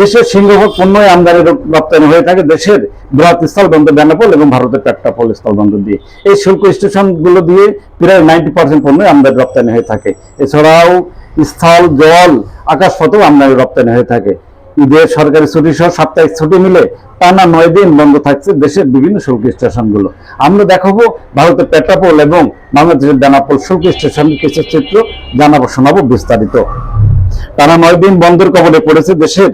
দেশের সিংহভাগ পণ্যই আমদানি রপ্তানি হয়ে থাকে। দেশের বৃহৎ স্থলবন্দর বেনাপোল এবং ভারতের পেট্রাপোল স্থলবন্দর দিয়ে। এই শুল্ক স্টেশনগুলো দিয়ে প্রায় নাইনটি পার্সেন্ট পণ্যই আমদানি রপ্তানি হয়ে থাকে। এছাড়াও স্থল, জল আকাশপথেও আমদানি রপ্তানি হয়ে থাকে। ঈদের সরকারি ছুটি সহ সাপ্তাহিক ছুটি মিলে টানা নয় দিন বন্ধ থাকছে দেশের বিভিন্ন শুল্ক স্টেশনগুলো। আমরা দেখাবো ভারতের পেট্রাপোল এবং বাংলাদেশের বেনাপোল শুল্ক স্টেশন কিছু চিত্র, জানাব, শোনাবো বিস্তারিত। টানা নয় দিন বন্ধের কবলে পড়েছে দেশের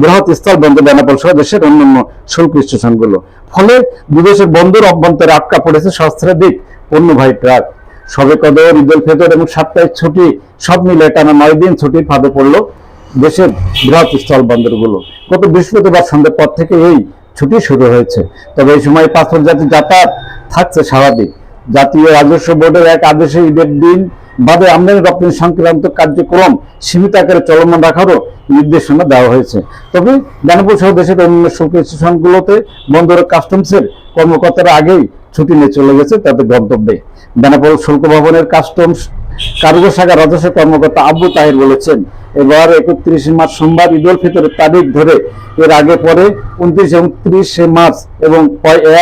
বৃহৎ স্থল বন্দর বেনাপোল সহ দেশের অন্যান্য শুল্ক স্টেশনগুলো। ফলে বিদেশের বন্দর অভ্যন্তরে আটকা পড়েছে সহস্রাধিক পণ্যবাহী ট্রাক। সবে কদর ঈদুল ফেতর এবং সাপ্তাহিক ছুটি সব মিলে টানা নয় দিন ছুটির ফাঁদে পড়ল দেশের বৃহৎ স্থল বন্দরগুলো। গত বৃহস্পতিবার সন্ধ্যের পর থেকে এই ছুটি শুরু হয়েছে। তবে এই সময় পাথর জাতি যাতায়াত থাকছে স্বাভাবিক। জাতীয় রাজস্ব বোর্ডের এক আদেশে ঈদের দিন বাদে আমদানি রপ্তানি সংক্রান্ত কার্যক্রম সীমিত আকারে চলমান রাখারও নির্দেশনা দেওয়া হয়েছে। তবে বেনাপুর সহ দেশের অন্যান্য শুল্ক স্টেশনগুলোতে বন্দরের কাস্টমসের কর্মকর্তারা আগেই ছুটি নিয়ে চলে গেছে তাদের গন্তব্যে। বেনাপোল শুল্ক ভবনের কাস্টমস কার্গো শাখা রাজস্ব কর্মকর্তা আব্বু তাহির বলেছেন, এবার একত্রিশ মার্চ সোমবার ঈদ উল ফিতরের তারিখ ধরে এর আগে পরে উনত্রিশ এবং ত্রিশে মার্চ এবং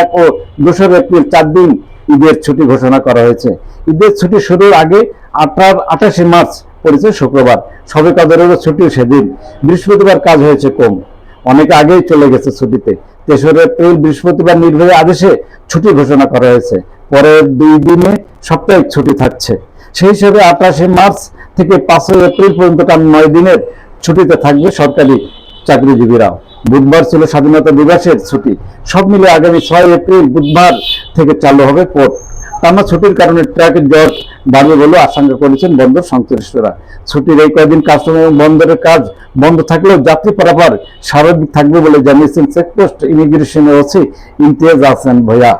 এক ও দোসরা এপ্রিল চার দিন ঈদের ছুটি ঘোষণা করা হয়েছে। ঈদের ছুটি শুরুর আগে আঠার, আঠাশে মার্চ পড়েছে শুক্রবার। সবে কাদেরও ছুটি সেদিন। বৃহস্পতিবার কাজ হয়েছে কম। অনেকে আগেই চলে গেছে ছুটিতে। তেসরা এপ্রিল বৃহস্পতিবার নির্বাহী আদেশে ছুটি ঘোষণা করা হয়েছে। পরের দুই দিনে সাপ্তাহিক ছুটি থাকছে। সেই হিসেবে আঠাশে মার্চ থেকে পাঁচই এপ্রিল পর্যন্ত নয় দিনের ছুটিতে থাকবে সরকারি চাকরিজীবীরাও। বুধবার ছিল স্বাধীনতা দিবসের ছুটি। সব মিলে আগামী ছয় এপ্রিল বুধবার থেকে চালু হবে পোর্ট টানা ছুটির কারণে ট্রাকের জট বাড়বে বলে আশঙ্কা করেছেন বন্দর সংশ্লিষ্টরা। ছুটির এই কয়েকদিন কাস্টম এবং বন্দরের কাজ বন্ধ থাকলেও যাত্রী পারাপার স্বাভাবিক থাকবে বলে জানিয়েছেন চেকপোস্ট ইমিগ্রেশনের ওসি ইমতিয়াজ আহসান ভৈয়া